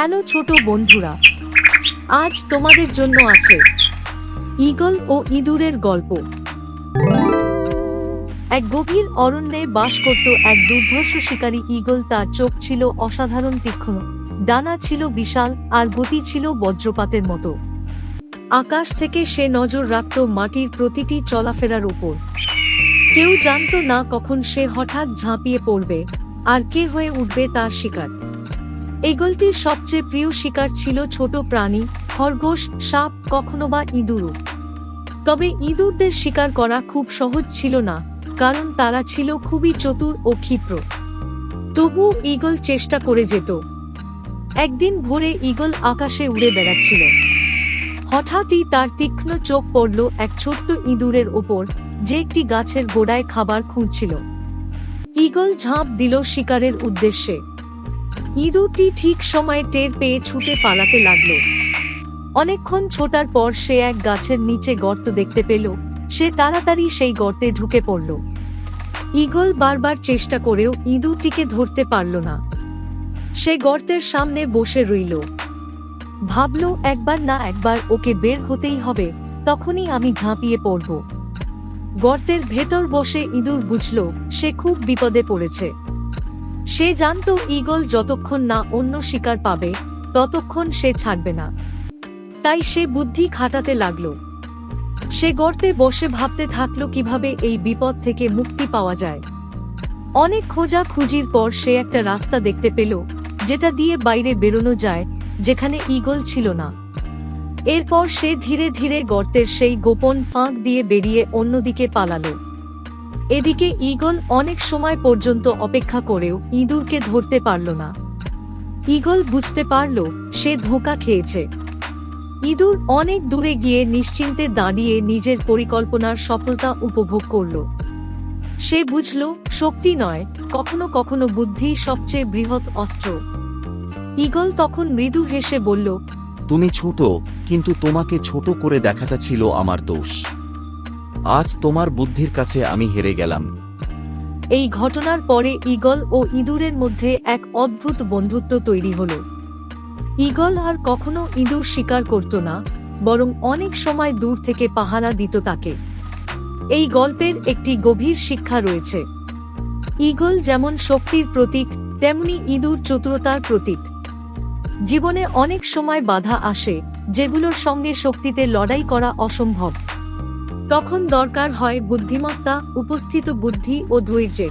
Hello ছোট বন্ধুরা, আজ তোমাদের জন্য আছে ঈগল ও ইঁদুরের গল্প। এক গভীর অরণ্যে বাস করত এক দুর্ধর্ষ শিকারী ঈগল। তার চোখ ছিল অসাধারণ তীক্ষ্ণ, ডানা ছিল বিশাল আর গতি ছিল বজ্রপাতের মতো। আকাশ থেকে সে নজর রাখত মাটির প্রতিটি চলাফেরার উপর। কেউ জানত না কখন সে হঠাৎ ঝাঁপিয়ে পড়বে আর কে হয়ে উঠবে তার শিকার। এগলটির সবচেয়ে প্রিয় শিকার ছিল ছোট প্রাণী, খরগোশ, সাপ, কখনো বা ইঁদুরও তবে ইঁদুরদের শিকার করা খুব সহজ ছিল না, কারণ তারা ছিল খুবই চতুর ও ক্ষিপ্র। তবু ঈগল চেষ্টা করে যেত। একদিন ভোরে ঈগল আকাশে উড়ে বেড়াচ্ছিল। হঠাৎই তার তীক্ষ্ণ চোখ পড়ল এক ছোট্ট ইঁদুরের ওপর, যে একটি গাছের গোড়ায় খাবার খুঁজছিল ঈগল ঝাঁপ দিল শিকারের উদ্দেশ্যে। ইঁদুরটি ঠিক সময়ে টের পেয়ে ছুটে পালাতে লাগল। অনেকক্ষণ ছোটার পর সে এক গাছের নিচে গর্ত দেখতে পেল। সে তাড়াতাড়ি সেই গর্তে ঢুকে পড়ল। ঈগল বারবার চেষ্টা করেও ইঁদুরটিকে ধরতে পারল না। সে গর্তের সামনে বসে রইল। ভাবল, একবার না একবার ওকে বের হতেই হবে, তখনই আমি ঝাঁপিয়ে পড়ব। গর্তের ভেতর বসে ইঁদুর বুঝল, সে খুব বিপদে পড়েছে। সে জানত ঈগল যতক্ষণ না অন্য শিকার পাবে, ততক্ষণ সে ছাড়বে না। তাই সে বুদ্ধি খাটাতে লাগল। সে গর্তে বসে ভাবতে থাকল কীভাবে এই বিপদ থেকে মুক্তি পাওয়া যায়। অনেক খোঁজা খুঁজির পর সে একটা রাস্তা দেখতে পেল, যেটা দিয়ে বাইরে বেরোনো যায়, যেখানে ঈগল ছিল না। এরপর সে ধীরে ধীরে গর্তের সেই গোপন ফাঁক দিয়ে বেরিয়ে অন্যদিকে পালালো। এদিকে ঈগল অনেক সময় পর্যন্ত অপেক্ষা করেও ইঁদুরকে ধরতে পারল না। ঈগল বুঝতে পারল, সে ধোঁকা খেয়েছে। ইঁদুর অনেক দূরে গিয়ে নিশ্চিন্তে দাঁড়িয়ে নিজের পরিকল্পনার সফলতা উপভোগ করল। সে বুঝল, শক্তি নয়, কখনো কখনো বুদ্ধি সবচেয়ে বৃহৎ অস্ত্র। ঈগল তখন মৃদু হেসে বলল, তুমি ছোট, কিন্তু তোমাকে ছোট করে দেখাটা ছিল আমার দোষ। আজ তোমার বুদ্ধির কাছে আমি হেরে গেলাম। এই ঘটনার পরে ঈগল ও ইঁদুরের মধ্যে এক অদ্ভুত বন্ধুত্ব তৈরি হল। ঈগল আর কখনো ইঁদুর শিকার করত না, বরং অনেক সময় দূর থেকে পাহারা দিত তাকে। এই গল্পের একটি গভীর শিক্ষা রয়েছে। ঈগল যেমন শক্তির প্রতীক, তেমনি ইঁদুর চতুরতার প্রতীক। জীবনে অনেক সময় বাধা আসে, যেগুলোর সঙ্গে শক্তিতে লড়াই করা অসম্ভব। তখন দরকার হয় বুদ্ধিমত্তা, উপস্থিত বুদ্ধি ও ধৈর্যের।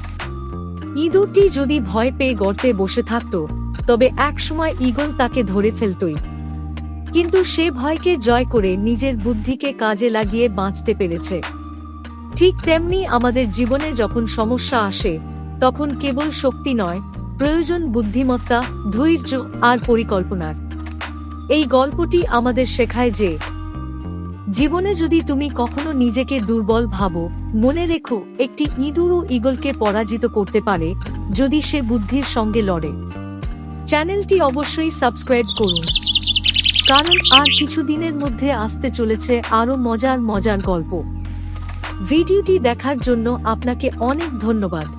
ইঁদুরটি যদি ভয় পেয়ে গর্তে বসে থাকত, তবে একসময় ঈগল তাকে ধরে ফেলতই। কিন্তু সে ভয়কে জয় করে নিজের বুদ্ধিকে কাজে লাগিয়ে বাঁচতে পেরেছে। ঠিক তেমনি আমাদের জীবনে যখন সমস্যা আসে, তখন কেবল শক্তি নয়, প্রয়োজন বুদ্ধিমত্তা, ধৈর্য আর পরিকল্পনার। এই গল্পটি আমাদের শেখায় যে জীবনে যদি তুমি কখনো নিজেকে দুর্বল ভাবো, মনে রেখো, একটি ইঁদুরও ঈগলকে পরাজিত করতে পারে, যদি সে বুদ্ধির সঙ্গে লড়ে। চ্যানেলটি অবশ্যই সাবস্ক্রাইব করুন। কারণ আর কিছুদিনের মধ্যে আসতে চলেছে আরও মজার মজার গল্প। ভিডিওটি দেখার জন্য আপনাকে অনেক ধন্যবাদ।